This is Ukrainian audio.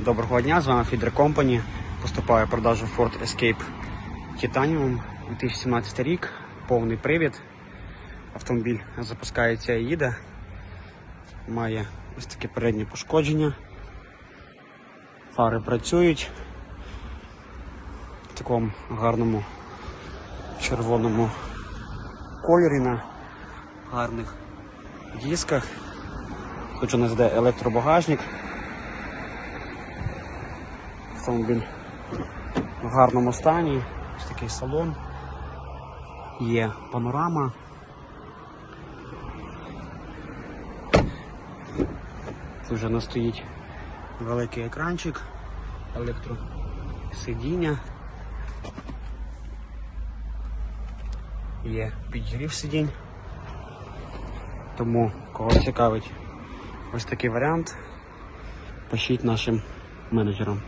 Доброго дня, з вами Feeder Company. Поступає продажу Ford Escape Titanium 2017 рік, повний привід. Автомобіль запускається і їде. Має ось таке переднє пошкодження. Фари працюють в такому гарному червоному кольорі на гарних дисках. Тут у нас йде електробагажник. Автомобіль в гарному стані. Ось такий салон. Є панорама. Тут вже настоїть великий екранчик, електросидіння. Є підігрів сидінь. Тому кого цікавить ось такий варіант, пишіть нашим менеджерам.